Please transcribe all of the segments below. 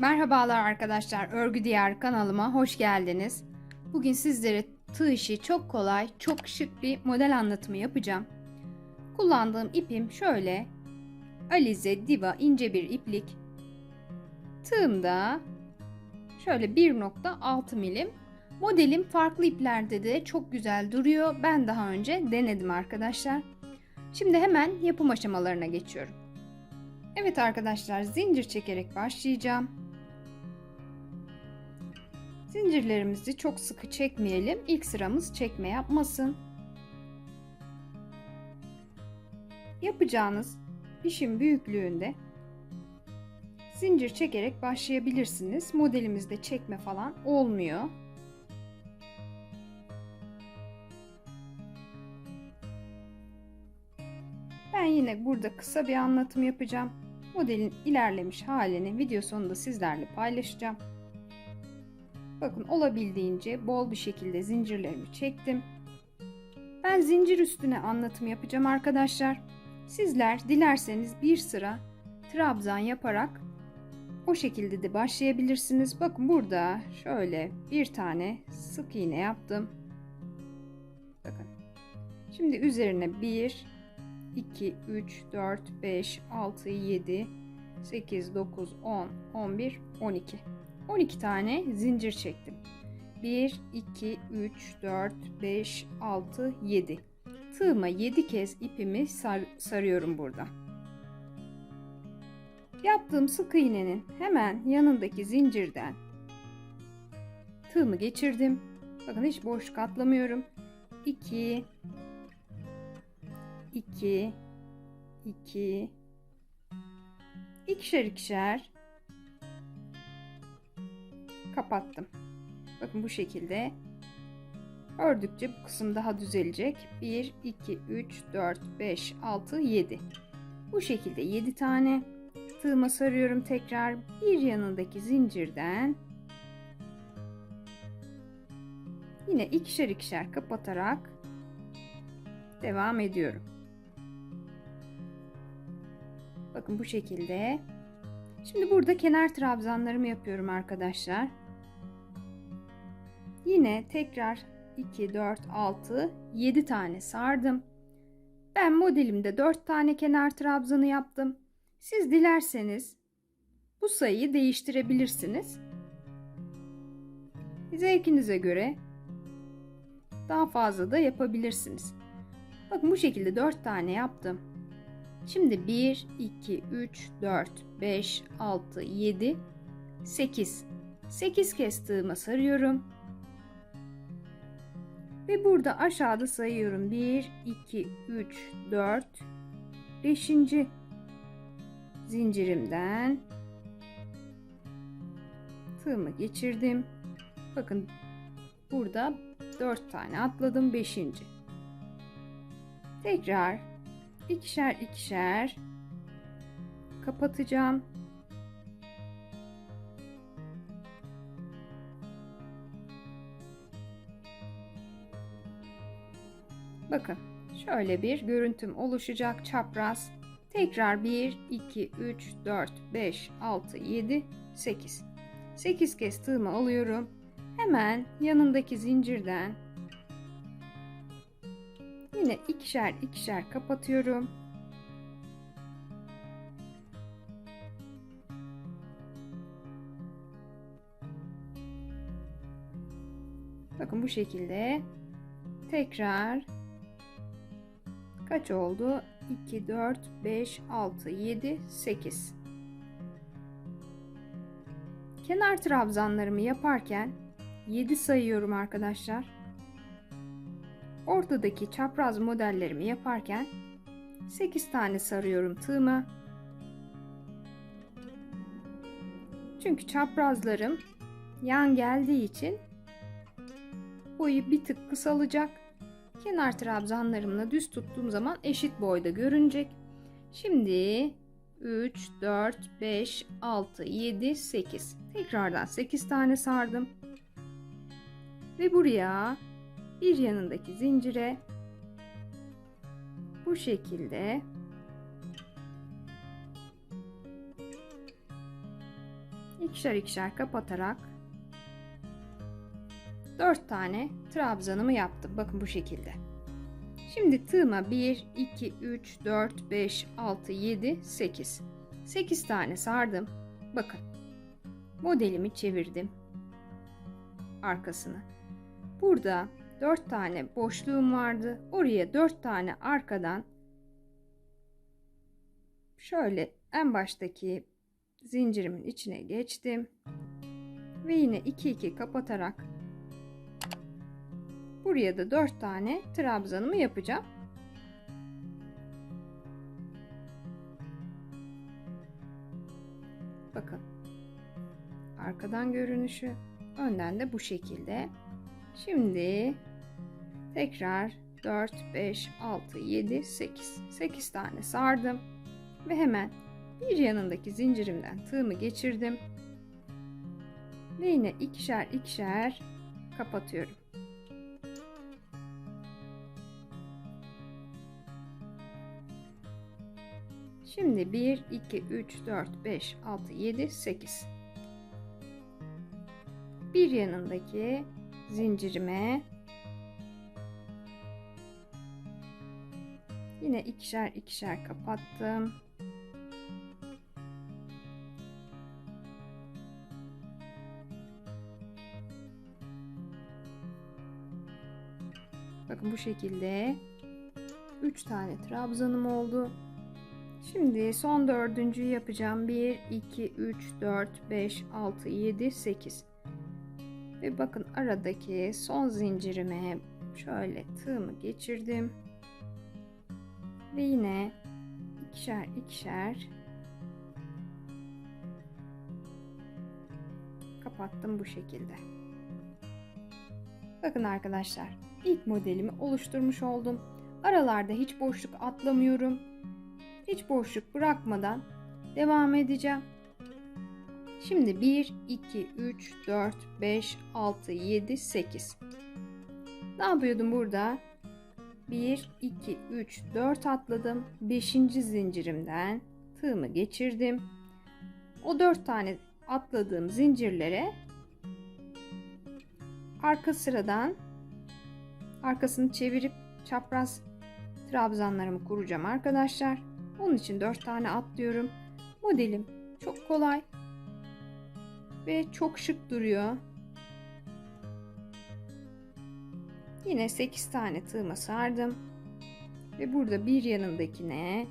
Merhabalar arkadaşlar, Örgü Diyar kanalıma hoş geldiniz. Bugün sizlere tığ işi çok kolay, çok şık bir model anlatımı yapacağım. Kullandığım ipim şöyle Alize Diva ince bir iplik. Tığım da şöyle 1.6 milim. Modelim farklı iplerde de çok güzel duruyor. Ben daha önce denedim arkadaşlar. Şimdi hemen yapım aşamalarına geçiyorum. Evet arkadaşlar zincir çekerek başlayacağım. Zincirlerimizi çok sıkı çekmeyelim. İlk sıramız çekme yapmasın. Yapacağınız işin büyüklüğünde zincir çekerek başlayabilirsiniz. Modelimizde çekme falan olmuyor. Ben yine burada kısa bir anlatım yapacağım. Modelin ilerlemiş halini video sonunda sizlerle paylaşacağım. Bakın olabildiğince bol bir şekilde zincirlerimi çektim. Ben zincir üstüne anlatım yapacağım arkadaşlar. Sizler dilerseniz bir sıra trabzan yaparak o şekilde de başlayabilirsiniz. Bakın burada şöyle bir tane sık iğne yaptım. Bakın. Şimdi üzerine 1 2 3 4 5 6 7 8 9 10 11 12 12 tane zincir çektim. 1, 2, 3, 4, 5, 6, 7. Tığıma 7 kez ipimi sar sarıyorum burada. Yaptığım sık iğnenin hemen yanındaki zincirden tığımı geçirdim. Bakın hiç boş katlamıyorum. 2 2 2 ikişer ikişer kapattım. Bakın bu şekilde ördükçe bu kısım daha düzelecek. 1, 2, 3, 4, 5, 6, 7. Bu şekilde 7 tane tığıma sarıyorum tekrar. Bir yanındaki zincirden yine ikişer ikişer kapatarak devam ediyorum. Bakın bu şekilde. Şimdi burada kenar trabzanlarımı yapıyorum arkadaşlar. Yine tekrar 2, 4, 6, 7 tane sardım. Ben modelimde 4 tane kenar trabzanı yaptım. Siz dilerseniz bu sayıyı değiştirebilirsiniz. Zevkinize göre daha fazla da yapabilirsiniz. Bakın bu şekilde 4 tane yaptım. Şimdi 1, 2, 3, 4, 5, 6, 7, 8. 8 kez tığıma sarıyorum. Ve burada aşağıda sayıyorum. 1, 2, 3, 4, 5. zincirimden tığımı geçirdim. Bakın burada 4 tane atladım. 5. Tekrar ikişer ikişer kapatacağım. Bakın şöyle bir görüntüm oluşacak çapraz. Tekrar 1, 2, 3, 4, 5, 6, 7, 8. 8 kez tığımı alıyorum. Hemen yanındaki zincirden yine ikişer ikişer kapatıyorum. Bakın bu şekilde tekrar kaç oldu? 2, 4, 5, 6, 7, 8. Kenar trabzanlarımı yaparken 7 sayıyorum arkadaşlar. Ortadaki çapraz modellerimi yaparken 8 tane sarıyorum tığıma. Çünkü çaprazlarım yan geldiği için boyu bir tık kısalacak. Kenar trabzanlarımla düz tuttuğum zaman eşit boyda görünecek. Şimdi 3, 4, 5, 6, 7, 8. Tekrardan 8 tane sardım. Ve buraya bir yanındaki zincire bu şekilde ikişer ikişer kapatarak 4 tane trabzanımı yaptım. Bakın bu şekilde. Şimdi tığıma 1, 2, 3, 4, 5, 6, 7, 8. 8 tane sardım. Bakın. Modelimi çevirdim. Arkasını. Burada 4 tane boşluğum vardı. Oraya 4 tane arkadan şöyle en baştaki zincirimin içine geçtim. Ve yine 2 2 kapatarak buraya da 4 tane trabzanımı yapacağım. Bakın. Arkadan görünüşü, önden de bu şekilde. Şimdi tekrar 4 5 6 7 8 8 tane sardım ve hemen bir yanındaki zincirimden tığımı geçirdim. Ve yine ikişer ikişer kapatıyorum. Şimdi 1, 2, 3, 4, 5, 6, 7, 8. Bir yanındaki zincirime yine ikişer ikişer kapattım. Bakın bu şekilde 3 tane trabzanım oldu. Şimdi son dördüncüyü yapacağım. 1, 2, 3, 4, 5, 6, 7, 8. Ve bakın aradaki son zincirime şöyle tığımı geçirdim. Ve yine ikişer ikişer kapattım bu şekilde. Bakın arkadaşlar ilk modelimi oluşturmuş oldum. Aralarda hiç boşluk atlamıyorum. Hiç boşluk bırakmadan devam edeceğim. Şimdi 1, 2, 3, 4, 5, 6, 7, 8. Ne yapıyordum burada? 1, 2, 3, 4 atladım. 5. zincirimden tığımı geçirdim. O 4 tane atladığım zincirlere arka sıradan arkasını çevirip çapraz trabzanlarımı kuracağım arkadaşlar. Onun için 4 tane atlıyorum. Modelim çok kolay ve çok şık duruyor. Yine 8 tane tığıma sardım. Ve burada bir yanındakine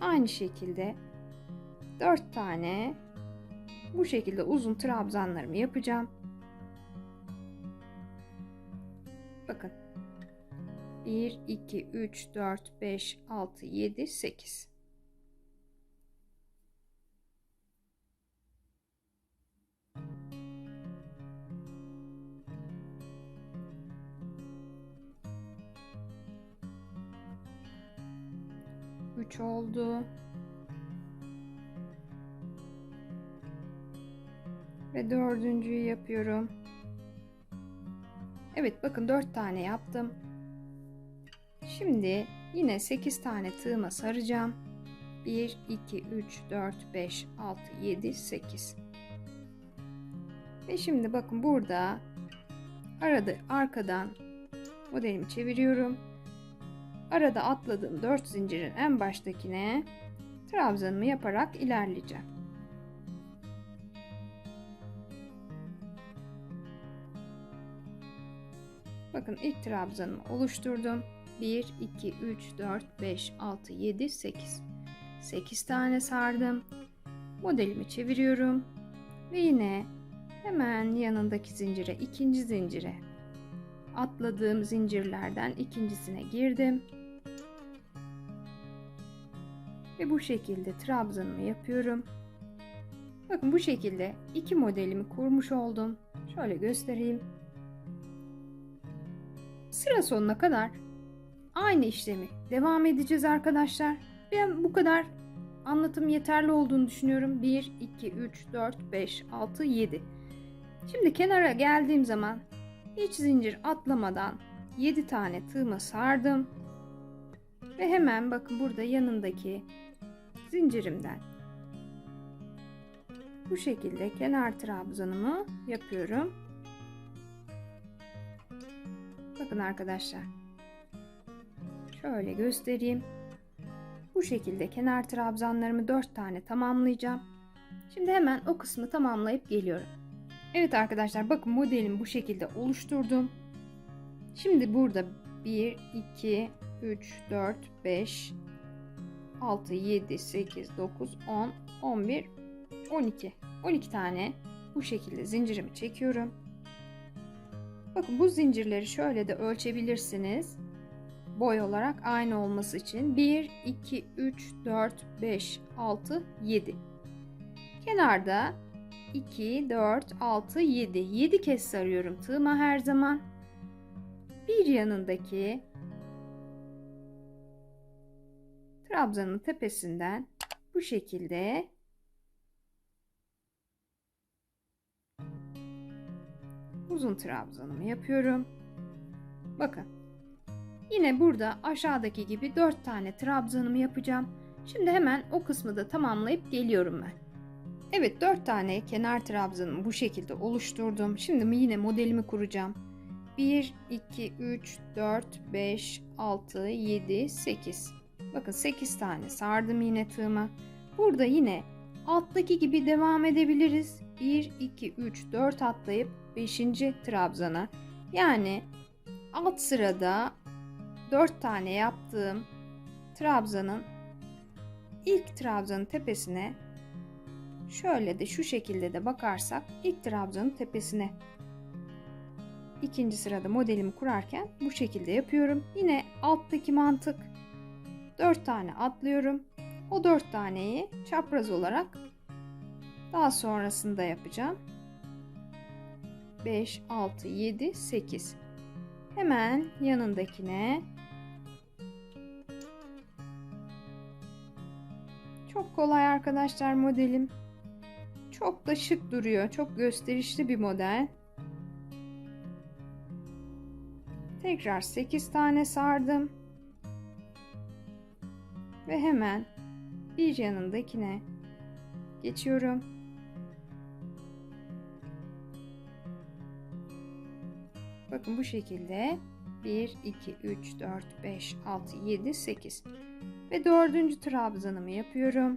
aynı şekilde 4 tane bu şekilde uzun trabzanlarımı yapacağım. Bakın. 1, 2, 3, 4, 5, 6, 7, 8. Üç oldu. Ve dördüncüyü yapıyorum. Evet bakın dört tane yaptım. Şimdi yine 8 tane tığıma saracağım. 1, 2, 3, 4, 5, 6, 7, 8. Ve şimdi bakın burada arada arkadan modelimi çeviriyorum. Arada atladığım 4 zincirin en baştakine trabzanımı yaparak ilerleyeceğim. Bakın ilk trabzanımı oluşturdum. 1, 2, 3, 4, 5, 6, 7, 8. 8 tane sardım. Modelimi çeviriyorum. Ve yine hemen yanındaki zincire, ikinci zincire atladığım zincirlerden ikincisine girdim. Ve bu şekilde trabzanımı yapıyorum. Bakın bu şekilde iki modelimi kurmuş oldum. Şöyle göstereyim. Sıra sonuna kadar aynı işlemi devam edeceğiz arkadaşlar. Ben bu kadar anlatım yeterli olduğunu düşünüyorum. 1, 2, 3, 4, 5, 6, 7. Şimdi kenara geldiğim zaman hiç zincir atlamadan 7 tane tığıma sardım. Ve hemen bakın burada yanındaki zincirimden bu şekilde kenar trabzanımı yapıyorum. Bakın arkadaşlar. Şöyle göstereyim. Bu şekilde kenar trabzanlarımı 4 tane tamamlayacağım. Şimdi hemen o kısmı tamamlayıp geliyorum. Evet arkadaşlar bakın modelimi bu şekilde oluşturdum. Şimdi burada 1, 2, 3, 4, 5, 6, 7, 8, 9, 10, 11, 12. 12 tane bu şekilde zincirimi çekiyorum. Bakın bu zincirleri şöyle de ölçebilirsiniz. Boy olarak aynı olması için 1, 2, 3, 4, 5, 6, 7. Kenarda 2, 4, 6, 7. 7 kez sarıyorum tığıma her zaman. Bir yanındaki trabzanın tepesinden bu şekilde uzun trabzanımı yapıyorum. Bakın. Yine burada aşağıdaki gibi 4 tane trabzanımı yapacağım. Şimdi hemen o kısmı da tamamlayıp geliyorum ben. Evet 4 tane kenar trabzanımı bu şekilde oluşturdum. Şimdi yine modelimi kuracağım. 1, 2, 3, 4, 5, 6, 7, 8. Bakın 8 tane sardım yine tığıma. Burada yine alttaki gibi devam edebiliriz. 1, 2, 3, 4 atlayıp 5. trabzana yani alt sırada 4 tane yaptığım trabzanın ilk trabzanın tepesine şöyle de şu şekilde de bakarsak ilk trabzanın tepesine ikinci sırada modelimi kurarken bu şekilde yapıyorum. Yine alttaki mantık 4 tane atlıyorum. O 4 taneyi çapraz olarak daha sonrasında yapacağım. 5, 6, 7, 8. Hemen yanındakine kolay arkadaşlar modelim. Çok da şık duruyor. Çok gösterişli bir model. Tekrar 8 tane sardım. Ve hemen bir yanındakine geçiyorum. Bakın bu şekilde 1, 2, 3, 4, 5, 6, 7, 8 ve dördüncü trabzanımı yapıyorum.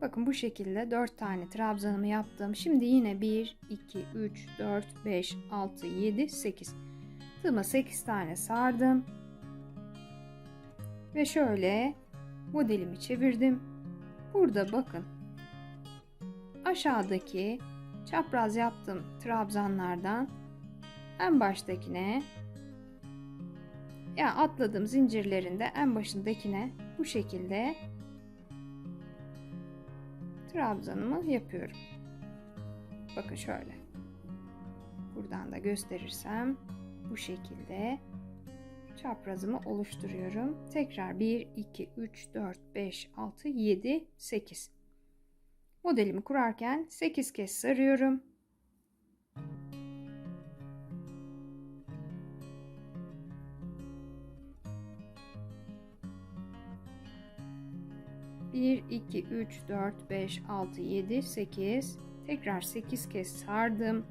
Bakın bu şekilde 4 tane trabzanımı yaptım. Şimdi yine 1, 2, 3, 4, 5, 6, 7, 8. Tığıma 8 tane sardım. Ve şöyle modelimi çevirdim. Burada bakın. Aşağıdaki çapraz yaptığım trabzanlardan en baştakine yani atladığım zincirlerinde en başındakine bu şekilde trabzanımı yapıyorum. Bakın şöyle. Buradan da gösterirsem bu şekilde çaprazımı oluşturuyorum. Tekrar 1, 2, 3, 4, 5, 6, 7, 8. Modelimi kurarken 8 kez sarıyorum. Bir, iki, üç, dört, beş, altı, yedi, sekiz. Tekrar sekiz kez sardım.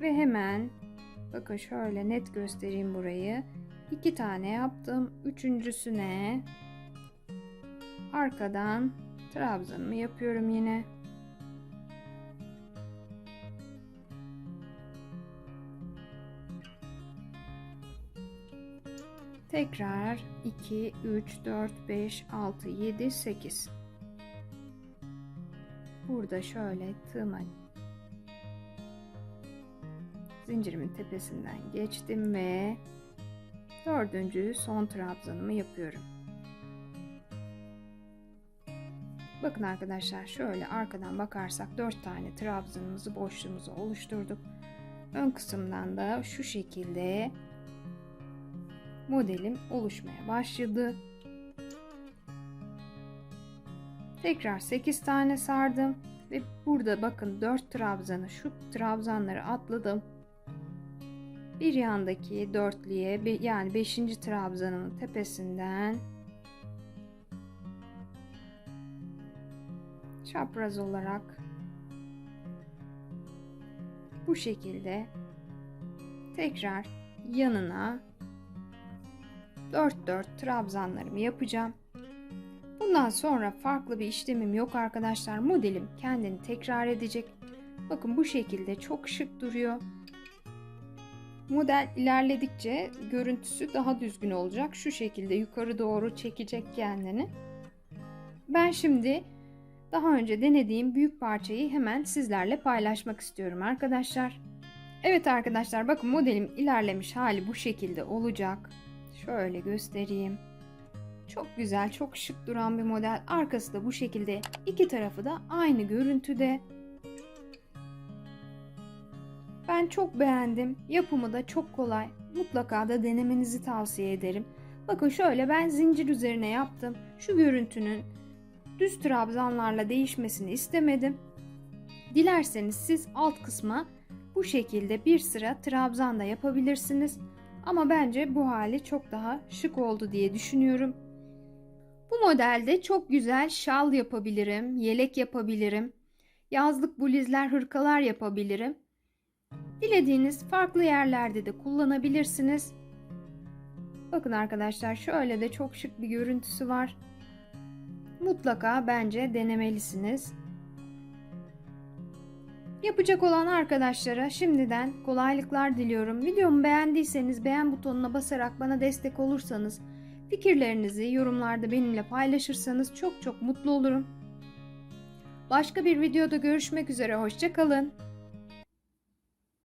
Ve hemen bakın şöyle net göstereyim burayı. İki tane yaptım. Üçüncüsüne arkadan trabzanımı yapıyorum yine. Tekrar 2, 3, 4, 5, 6, 7, 8. Burada şöyle tığıma zincirimin tepesinden geçtim ve dördüncü son trabzanımı yapıyorum. Bakın arkadaşlar şöyle arkadan bakarsak 4 tane trabzanımızı boşluğumuzu oluşturduk. Ön kısımdan da şu şekilde modelim oluşmaya başladı. Tekrar 8 tane sardım Ve burada bakın 4 trabzanı şu trabzanları atladım. Bir yandaki dörtlüye yani 5. trabzanın tepesinden çapraz olarak bu şekilde tekrar yanına 4 4 trabzanlarımı yapacağım. Bundan sonra farklı bir işlemim yok arkadaşlar. Modelim kendini tekrar edecek. Bakın bu şekilde çok şık duruyor. Model ilerledikçe görüntüsü daha düzgün olacak. Şu şekilde yukarı doğru çekecek kendini. Ben şimdi daha önce denediğim büyük parçayı hemen sizlerle paylaşmak istiyorum arkadaşlar. Evet arkadaşlar bakın modelim ilerlemiş hali bu şekilde olacak. Şöyle göstereyim. Çok güzel, çok şık duran bir model. Arkası da bu şekilde. İki tarafı da aynı görüntüde. Ben çok beğendim. Yapımı da çok kolay. Mutlaka da denemenizi tavsiye ederim. Bakın şöyle ben zincir üzerine yaptım. Şu görüntünün düz trabzanlarla değişmesini istemedim. Dilerseniz siz alt kısma bu şekilde bir sıra trabzan da yapabilirsiniz. Ama bence bu hali çok daha şık oldu diye düşünüyorum. Bu modelde çok güzel şal yapabilirim, yelek yapabilirim. Yazlık bluzlar, hırkalar yapabilirim. Dilediğiniz farklı yerlerde de kullanabilirsiniz. Bakın arkadaşlar şöyle de çok şık bir görüntüsü var. Mutlaka bence denemelisiniz. Yapacak olan arkadaşlara şimdiden kolaylıklar diliyorum. Videomu beğendiyseniz beğen butonuna basarak bana destek olursanız, fikirlerinizi yorumlarda benimle paylaşırsanız çok çok mutlu olurum. Başka bir videoda görüşmek üzere, hoşçakalın.